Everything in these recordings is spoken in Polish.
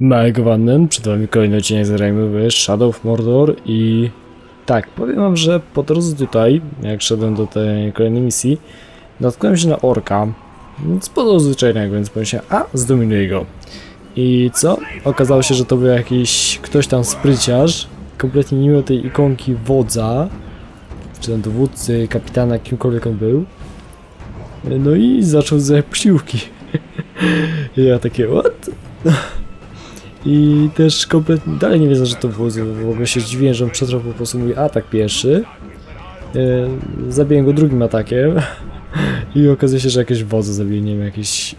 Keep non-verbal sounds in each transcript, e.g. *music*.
Małego Wannen, przed wami kolejny odcinek zagrajmy w Shadow of Mordor i tak, powiem wam, że po drodze tutaj, jak szedłem do tej kolejnej misji, natknąłem się na orka, sporo zwyczajnego, więc pomyślałem, a, zdominuję go. I co? Okazało się, że to był jakiś ktoś tam spryciarz, kompletnie nie miał tej ikonki wodza, czy tam dowódcy, kapitana, kimkolwiek on był. No i zaczął ze psiłki. *laughs* Ja takie, what? I też kompletnie dalej nie wiedząc, że to było, w ogóle się zdziwiłem, że on przetrwał po prostu mój atak pierwszy. E, zabiłem go drugim atakiem *laughs* i okazuje się, że jakieś wodze zabiłem, nie wiem, jakiś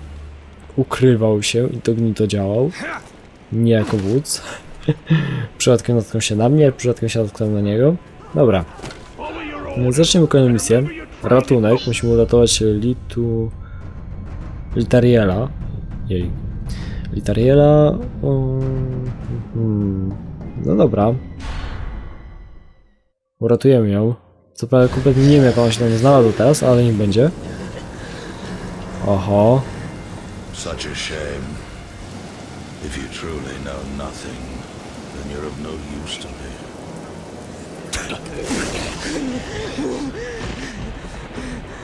ukrywał się i to gnito działał. Nie jako wódz. *laughs* przypadkiem natknął się na mnie, przypadkiem się natknął na niego. Dobra. No, Zaczniemy kolejną misję. Ratunek. Musimy uratować Litu... Litariela. Jej. Litariela... Hmm. No dobra. Uratujemy ją. Co prawda kompletnie nie wiem jak ona się tam znalazła teraz, ale nie będzie. Oho. Such a shame. If you truly know nothing, then you're of no use to me.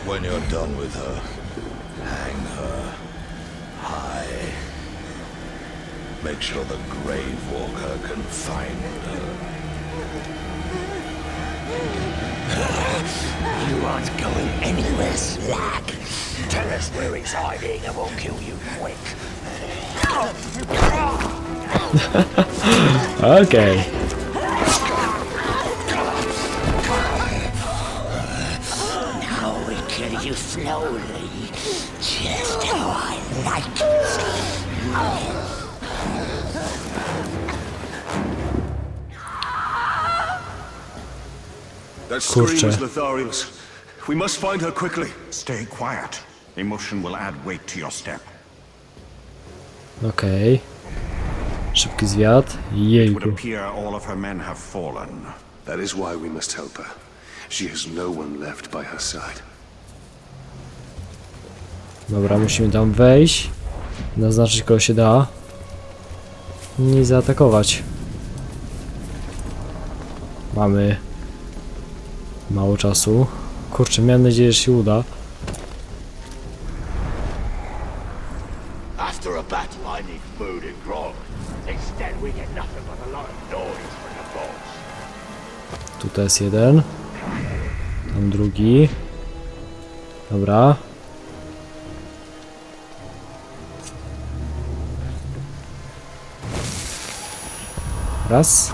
when you're done with her, hang her high. Make sure the Grave Walker can find her. *laughs* You aren't going anywhere, Slack. Tell us where he's hiding and we'll kill you quick. *laughs* Okej. Now we kill you slowly, just how I like That scream was. We must find her quickly. Stay quiet. Emotion will add weight to your step. Okej. Szybki zwiat. It would Jejku. appear all of her men have fallen. That is why we must help her. She has no one left by her side. Dobra, musimy tam wejść. Naznaczyć kogo się da. I zaatakować. Mamy mało czasu. Kurczę, miałem nadzieję, że się uda. After a battle, I need food and grog. Instead, we get nothing but a lot of noise from the boss. Tutaj jest jeden. Tam drugi. Dobra. Raz.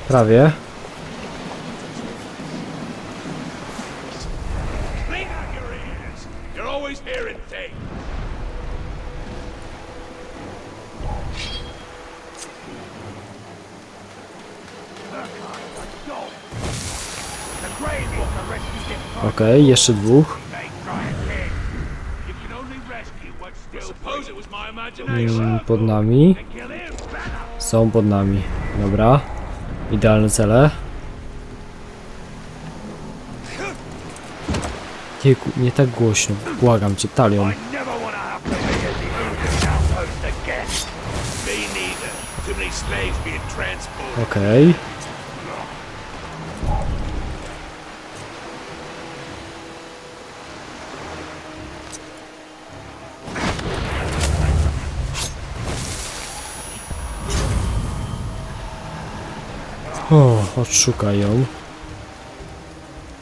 it was my imagination. Mm, Pod nami. Są pod nami. Dobra. Idealne cele. Nie, nie tak głośno. Błagam cię, talion. I never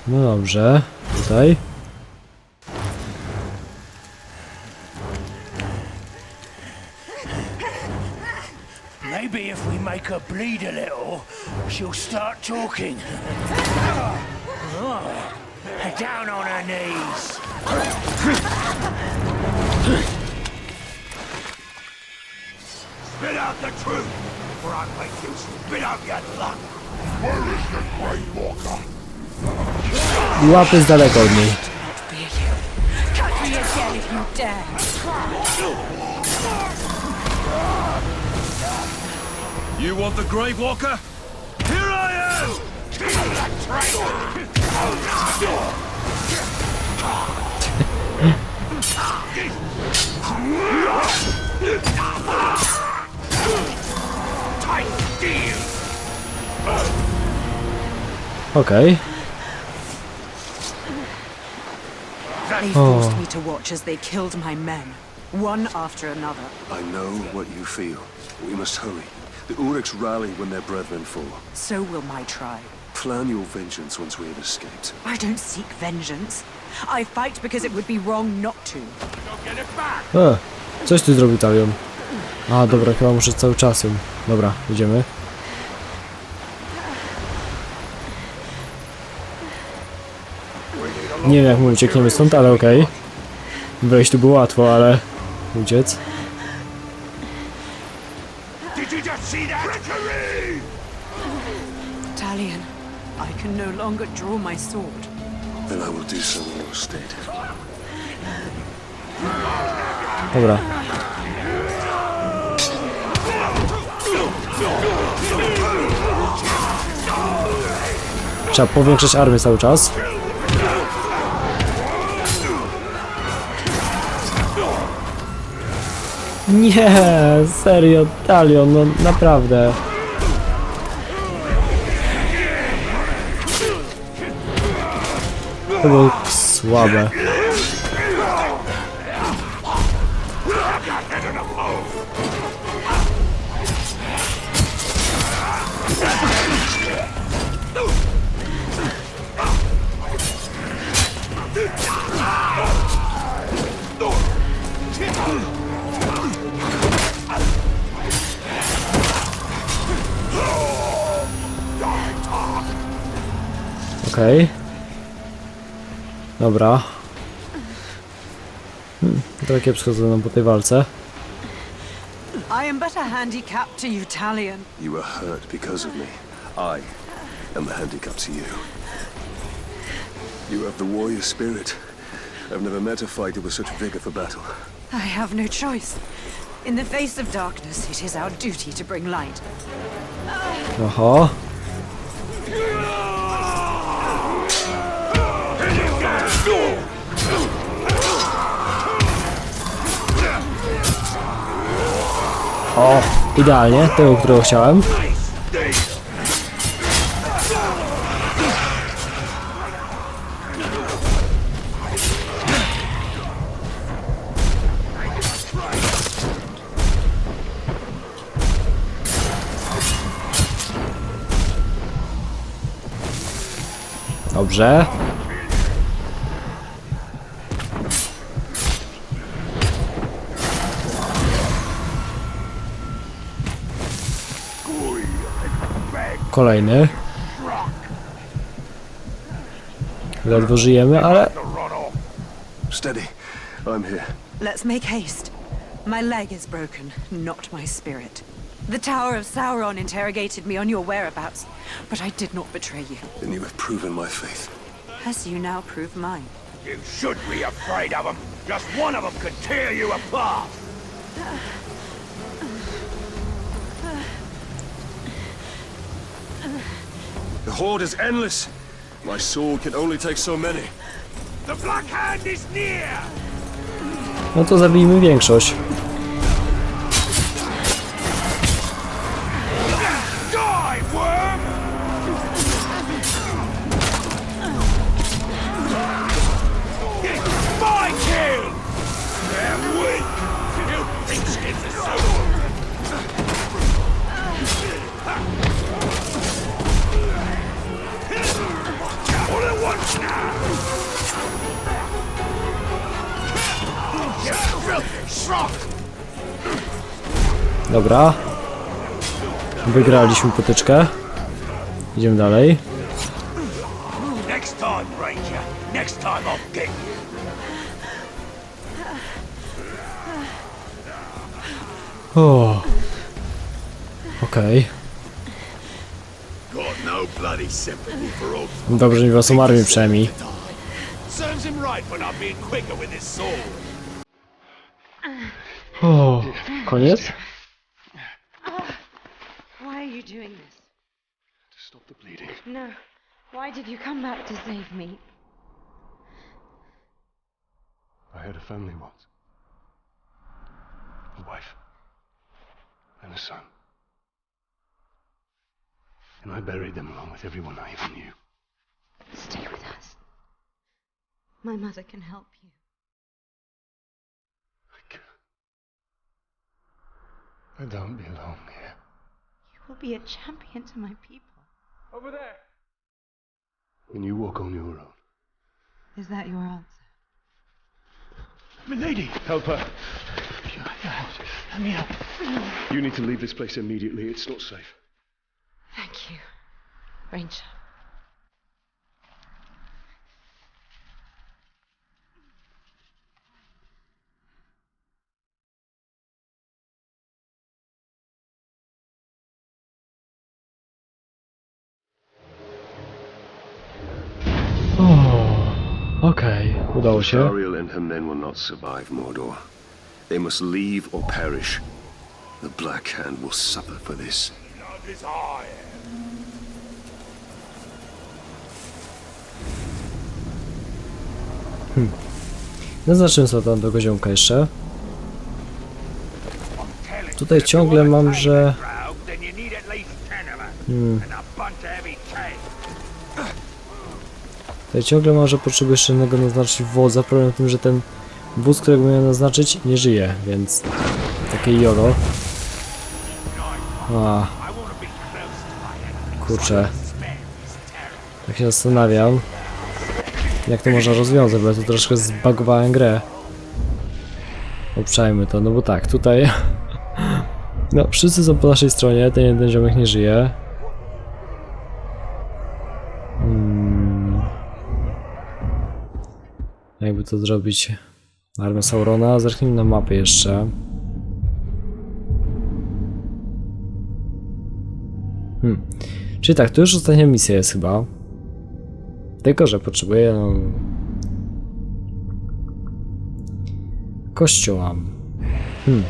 No dobrze, tutaj. Maybe if we make her bleed a little, she'll start talking. Oh, down on her knees. Spit out the truth, or I'll make you spit out your blood. Where is the Grey Walker? I łapy z daleka od niej. Be you. Cut me again if you dare. You want the Grave Walker? Here I am! Kill that traitor! Tight deal! Okej. They forced me to watch as they killed my men, one after another. I know what you feel. We must hurry. The Uruks rally when their brethren fall. So will my tribe. Plan your vengeance once we have escaped. I don't seek vengeance. I fight because it would be wrong not to. E, coś ty zrobił Talion. A, dobra, chyba muszę cały czas ją. Dobra, idziemy. Nie wiem jak my uciekniemy stąd, ale okej. Wejść tu było łatwo, ale... Uciec. Talion, I can no longer draw my sword. Then I will do so in your stead. Dobra. Trzeba powiększać armię cały czas. *laughs* Nie, serio, Talion, no naprawdę. To było słabe. Okej. Dobra. Hmm, trochę kiepsko to nam po tej walce. I am but a handicap to you, Talion. You are hurt because of me. I am the handicap to you. You have the warrior spirit. I've never met a fighter with such vigor for battle. I have no choice. In the face of darkness, it is our duty to bring light. Oho. O, idealnie, tego, którego chciałem. Dobrze. Kolejny. Ledwo żyjemy, ale Steady. I'm here. Let's make haste. My leg is broken, not my spirit. The Tower of Sauron interrogated me on your whereabouts, but I did not betray you, Then you have proven my faith. as you now prove mine. You should be afraid of them. Just one of them could tear you apart. The horde is endless. My sword can only take so many. The Black Hand is near! no to zabijmy większość. Dobra. Wygraliśmy potyczkę. Idziemy dalej. O. Okej. Got no. Dobrze mi was umarli przynajmniej. Serves him right for not being quicker with his sword. Koniec? Oh, why are you doing this? To stop the bleeding. No. Why did you come back to save me? I had a family once. A wife. And a son. And I buried them along with everyone I ever knew. Stay with us. My mother can help you. I can't. I don't belong here. You will be a champion to my people. Over there! When you walk on your own. Is that your answer? Milady! Help her! Let me help. You need to leave this place immediately. It's not safe. Thank you, Ranger. Okej, udało się. Ariel and her men will not survive Mordor. They must leave or perish. The Black Hand will suffer for this. Naznaczymy sobie tam tego ziomka jeszcze. Tutaj ciągle mam, że- the Tutaj ciągle mam, że potrzebuję jeszcze jednego naznaczyć wodza. Problem w tym, że ten wóz, którego miałem naznaczyć, nie żyje, więc takie jolo. A, kurczę, tak się zastanawiam, jak to można rozwiązać, bo ja tu troszkę zbagowałem grę. Obszajmy to, no bo tak, tutaj... *laughs* No, wszyscy są po naszej stronie, ten jeden ziomek nie żyje. Jakby to zrobić? Armia Saurona, zerknijmy na mapę jeszcze. Hmm. Czyli tak, to już ostatnia misja jest chyba. Tylko, że potrzebuję no... Kościoła. Hmm.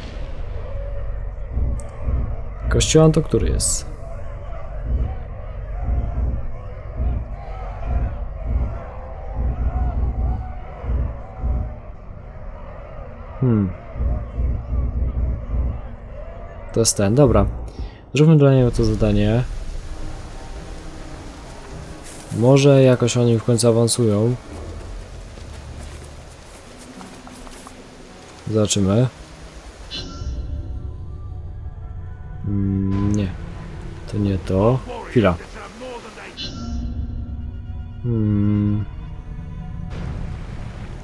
Kościoła to który jest? Hmm. To jest ten, dobra. Zróbmy dla niego to zadanie. Może jakoś oni w końcu awansują. Zobaczymy. Mm, nie. To nie to. Chwila. Hmm.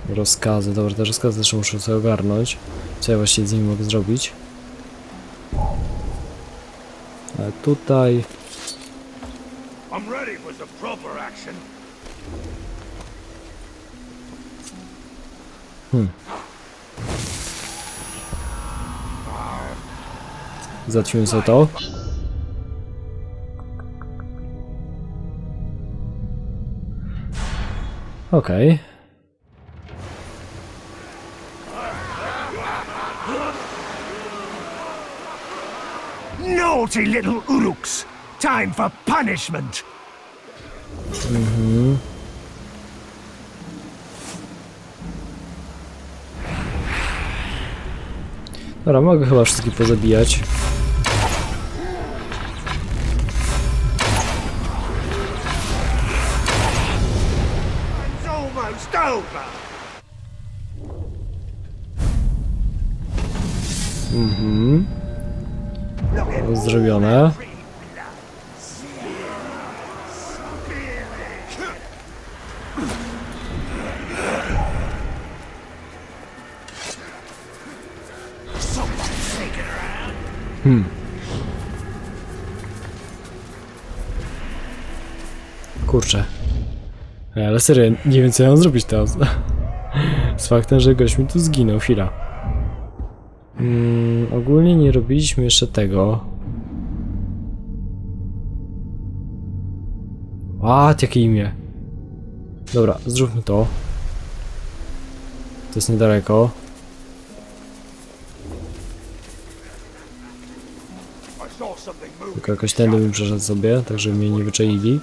Rozkazy. Dobra, te rozkazy też muszę sobie ogarnąć. Co ja właściwie z nimi mogę zrobić? Ale tutaj... Action. Załatwimy sobie to. Okej. Naughty little Uruks! Time for punishment! Dobra, mogę chyba wszystkich pozabijać. It's Zrobione. Kurczę. Ej, Ale serio, nie wiem co ja mam zrobić teraz. *laughs* Z faktem, że gość mi tu zginął, chwila. Mm, ogólnie nie robiliśmy jeszcze tego. A, jakie imię. Dobra, zróbmy to. To jest niedaleko. Tylko jakoś tędy bym przeszedł sobie, tak żeby mnie nie wyczaili.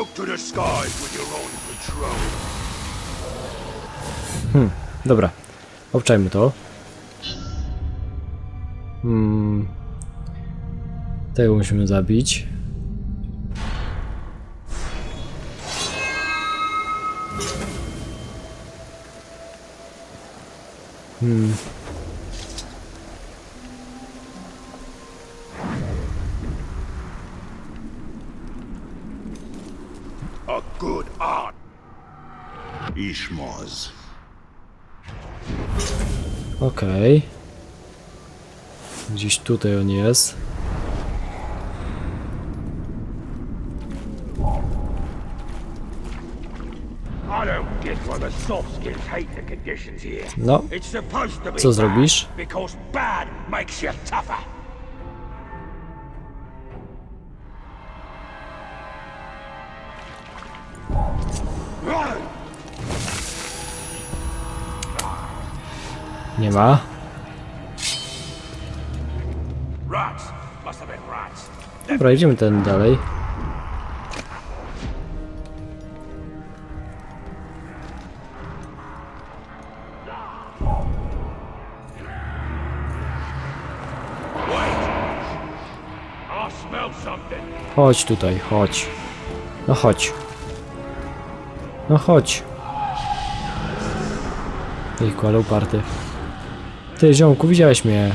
To patrol. Dobra, obczajmy to. Hmm. Tego musimy zabić. Hmm. A good art. Ishmoz. Okej. Gdzieś tutaj on jest. I don't get why the soft skins hate the conditions here. No, It's supposed to be Co bad, zrobisz? Because bad makes you tougher. Nie ma. Dobra, idziemy ten dalej. Chodź tutaj, chodź. No chodź. No chodź. Jejku, ale uparty. Ty, ziomku, widziałeś mnie.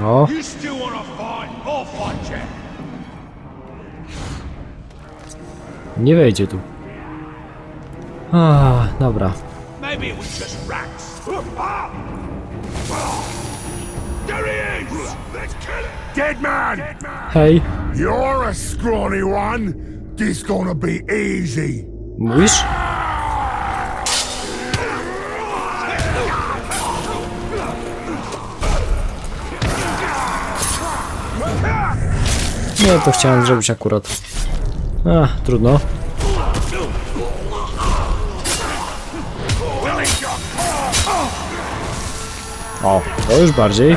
No, nie wejdzie tu. A, dobra. Maybe it was just rats. Dead man! Hej, You're a scrawny one. This gonna be easy. mówisz? Nie, to chciałem zrobić akurat. A, trudno. O, to już bardziej.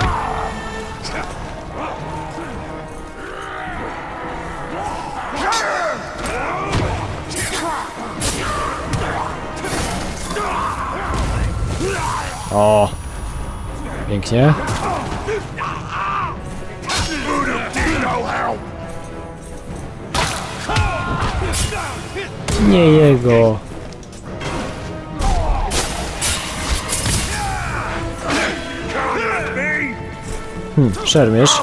O, pięknie. Nie jego. Hmm, szermierz.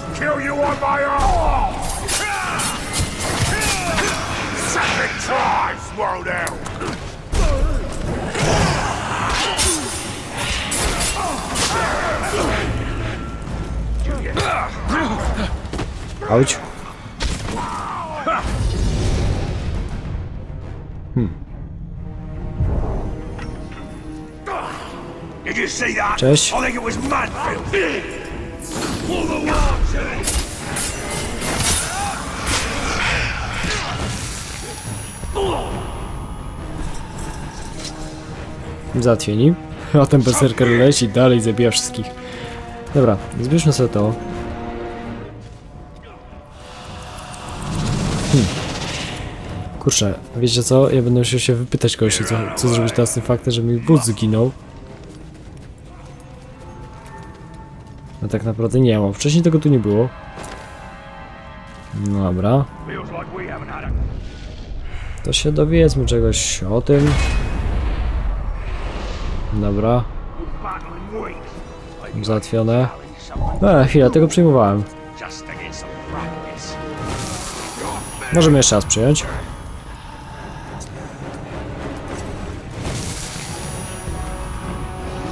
Pull the worms Zatwieni. *laughs* A ten berserker leci dalej zabija wszystkich. Dobra, zbierzmy sobie to. Hmm. Kurczę, wiecie co? Ja będę musiał się wypytać kogoś, co, co zrobić teraz z tym faktem, że mi wóz zginął. No tak naprawdę nie mam. Wcześniej tego tu nie było. No Dobra. To się dowiedzmy czegoś o tym. Dobra. Załatwione. E, chwilę, tego przyjmowałem. Możemy jeszcze raz przyjąć.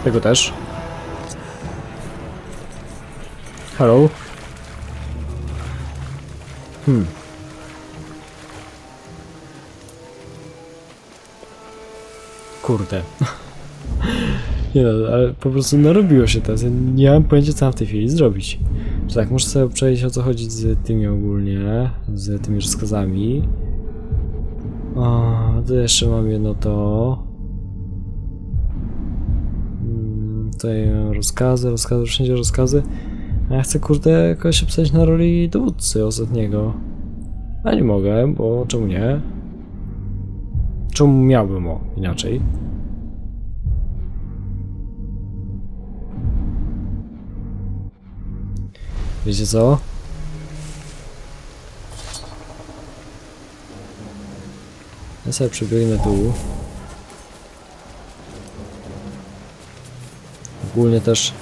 Tego też. Hello. Hmm. Kurde. *laughs* Nie no, ale po prostu narobiło się teraz. Ja nie mam pojęcia co mam w tej chwili zrobić. Że tak, muszę sobie przejść o co chodzi z tymi ogólnie, z tymi rozkazami. O, to jeszcze mam jedno to. Mm, Tutaj rozkazy, rozkazy, wszędzie rozkazy. A ja chcę kurde jakoś obsadzić na roli dowódcy ostatniego. A nie mogę, bo czemu nie? Czemu miałbym o inaczej? Wiecie co? Ja sobie przebiegnę tu. Ogólnie też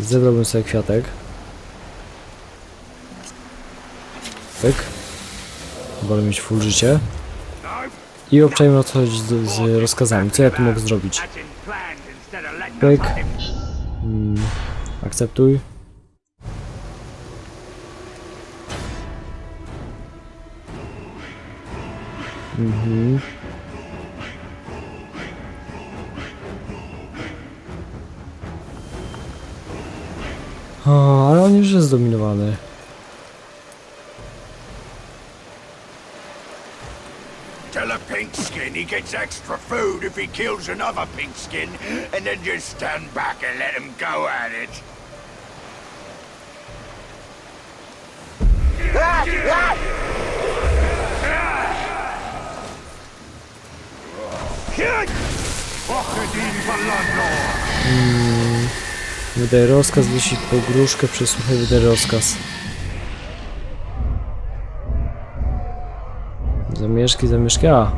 zebrałbym sobie kwiatek. Pyk. Wolę mieć full życie. I obczajmy o co chodzi z, z rozkazami. Co ja tu mogę zrobić? Pyk. us have him. Mm, akceptuj. Mhm. O, ale on już jest zdominowany. Tell a pink skin he gets extra food if he kills another pink skin, and then just stand back and let him go at it. Wydaj rozkaz, jeśli pogróżkę przesłuchaj, wydaj rozkaz. Zamieszki, zamieszki, a.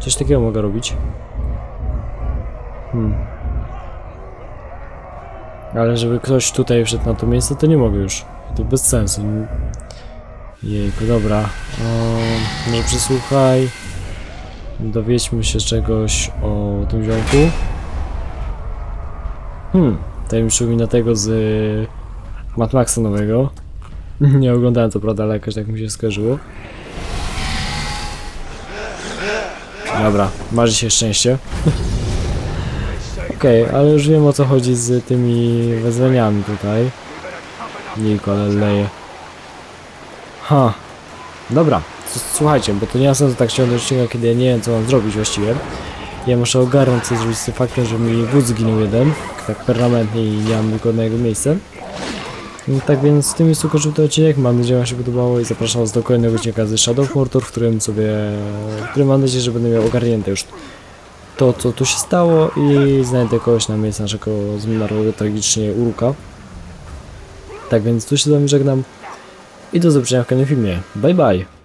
Coś takiego mogę robić. Hmm. Ale żeby ktoś tutaj wszedł na to miejsce, to nie mogę już. To bez sensu. Jejku, dobra. O, może przesłuchaj. Dowiedźmy się czegoś o tym ziomku. Hmm, to mi przypomina tego z y, Mad Maxa nowego. *laughs* Nie oglądałem to prawda, ale jakoś tak mi się skojarzyło. Dobra, marzy się szczęście. *laughs* Okej, ale już wiem o co chodzi z tymi wezwaniami tutaj. Niko, ale leje. Ha. Dobra, s- słuchajcie, bo to nie ma sensu tak ciągnąć odcinka, kiedy ja nie wiem co mam zrobić właściwie. Ja muszę ogarnąć co zrobić z tym faktem, że mi wóz zginął jeden, tak permanentnie i nie mam tylko na jego miejsce. No, tak więc z tym jest ukończył ten odcinek, mam nadzieję, że wam się podobało i zapraszam was do kolejnego odcinka z Shadow of Mordor, w którym sobie, w którym mam nadzieję, że będę miał ogarnięte już to, co tu się stało i znajdę kogoś na miejsce naszego zmarłego tragicznie Uruka. Tak więc tu się z wami żegnam i do zobaczenia w kolejnym filmie. Bye bye!